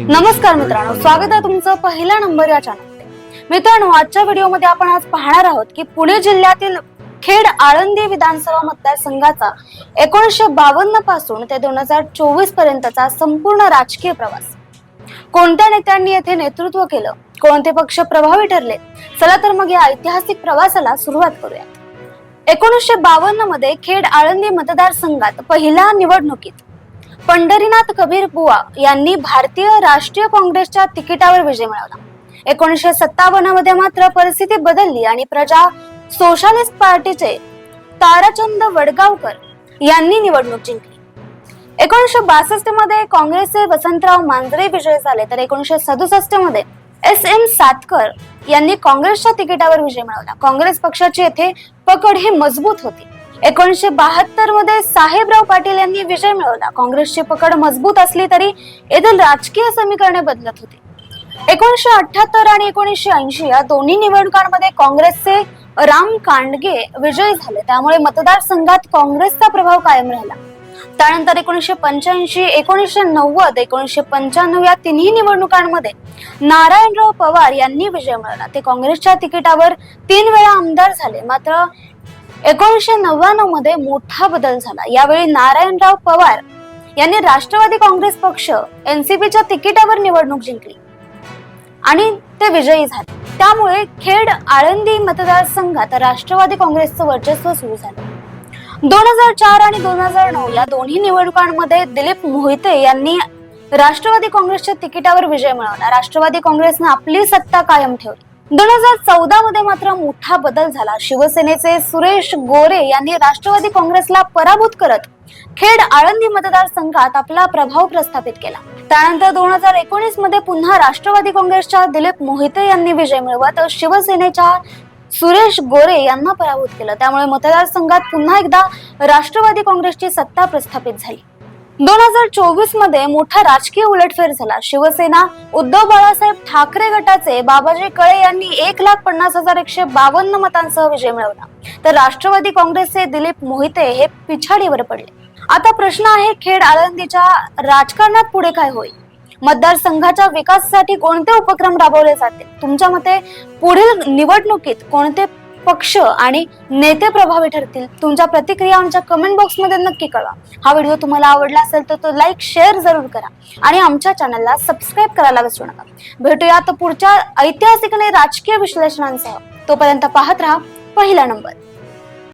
नमस्कार मित्रांनो स्वागत आहे तुमचं पहिला नंबर या चॅनलमध्ये मित्रांनो आजच्या व्हिडिओमध्ये आपण आज पाहणार आहोत की पुणे जिल्ह्यातील खेड आळंदी विधानसभा मतदारसंघाचा एकोणीसशे बावन्नपासून ते दोन हजार चोवीस पर्यंतचा संपूर्ण राजकीय प्रवास. कोणत्या नेत्यांनी येथे नेतृत्व केलं? कोणते पक्ष प्रभावी ठरले? चला तर मग या ऐतिहासिक प्रवासाला सुरुवात करूया एकोणीसशे बावन्नमध्ये खेड आळंदी मतदारसंघात पहिल्या निवडणुकीत पंढरीनाथ कबीर बुवा यांनी भारतीय राष्ट्रीय काँग्रेसच्या तिकिटावर विजय मिळवला. एकोणीसशे सत्तावन्नमध्ये मात्र परिस्थिती बदलली आणि प्रजा सोशालिस्ट पार्टीचे ताराचंद वडगावकर यांनी निवडणूक जिंकली. एकोणीसशे बासष्टमध्ये काँग्रेसचे वसंतराव मांजरे विजयी झाले तर एकोणीसशे सदुसष्टमध्ये एस एम सातकर यांनी काँग्रेसच्या तिकिटावर विजय मिळवला. काँग्रेस पक्षाची येथे पकड ही मजबूत होती. एकोणीसशे बहात्तरमध्ये साहेबराव पाटील यांनी विजय मिळवला. काँग्रेसची पकड मजबूत असली तरी येथील राजकीय समीकरणे बदलत होती. एकोणीसशे अठ्याहत्तर आणि एकोणीसशे ऐंशी या दोन्ही निवडणुकांमध्ये काँग्रेसचे राम कांडगे विजयी झाले. त्यामुळे मतदारसंघात काँग्रेसचा प्रभाव कायम राहिला. त्यानंतर एकोणीसशे पंच्याऐंशी एकोणीसशे नव्वद एकोणीसशे पंच्याण्णव या तिन्ही निवडणुकांमध्ये नारायणराव पवार यांनी विजय मिळवला. ते काँग्रेसच्या तिकिटावर तीन वेळा आमदार झाले. मात्र एकोणीसशे नव्याण्णवमध्ये मोठा बदल झाला. यावेळी नारायणराव पवार यांनी राष्ट्रवादी काँग्रेस पक्ष एनसीपीच्या तिकिटावर निवडणूक जिंकली आणि ते विजयी झाले. त्यामुळे खेड आळंदी मतदारसंघात राष्ट्रवादी काँग्रेसचं वर्चस्व सुरू झालं. दोन हजार चार आणि दोन हजार नऊ या दोन्ही निवडणुकांमध्ये दिलीप मोहिते यांनी राष्ट्रवादी काँग्रेसच्या तिकिटावर विजय मिळवला. राष्ट्रवादी काँग्रेसनं आपली सत्ता कायम ठेवली. दोन हजार चौदा मध्ये मात्र मोठा बदल झाला. शिवसेनेचे सुरेश गोरे यांनी राष्ट्रवादी काँग्रेसला पराभूत करत खेड आळंदी मतदारसंघात आपला प्रभाव प्रस्थापित केला. त्यानंतर दोन हजार एकोणीसमध्ये पुन्हा राष्ट्रवादी काँग्रेसच्या दिलीप मोहिते यांनी विजय मिळवत शिवसेनेच्या सुरेश गोरे यांना पराभूत केलं. त्यामुळे मतदारसंघात पुन्हा एकदा राष्ट्रवादी काँग्रेसची सत्ता प्रस्थापित झाली. दोन हजार चोवीसमध्ये मोठा राजकीय उलटफेर झाला. शिवसेना उद्धव बाळासाहेब ठाकरे गटाचे बाबाजी कळे यांनी एक लाख पन्नास हजार एकशे बावन्न मतांसह विजय मिळवला. तर राष्ट्रवादी काँग्रेसचे दिलीप मोहिते हे पिछाडीवर पडले. आता प्रश्न आहे खेड आळंदीच्या राजकारणात पुढे काय होईल? मतदारसंघाच्या विकासासाठी कोणते उपक्रम राबवले जातील? तुमच्या मते पुढील निवडणुकीत कोणते पक्ष आणि नेते प्रभावी ठरतील. तुमच्या प्रतिक्रिया आमच्या कमेंट बॉक्समध्ये नक्की कळवा. हा व्हिडिओ तुम्हाला आवडला असेल तर तो लाईक शेअर जरूर करा. आणि आमच्या चॅनलला सबस्क्राईब करायला विसरू नका. भेटूयात पुढच्या ऐतिहासिक आणि राजकीय विश्लेषणांसह. तोपर्यंत पाहत राहा पहिला नंबर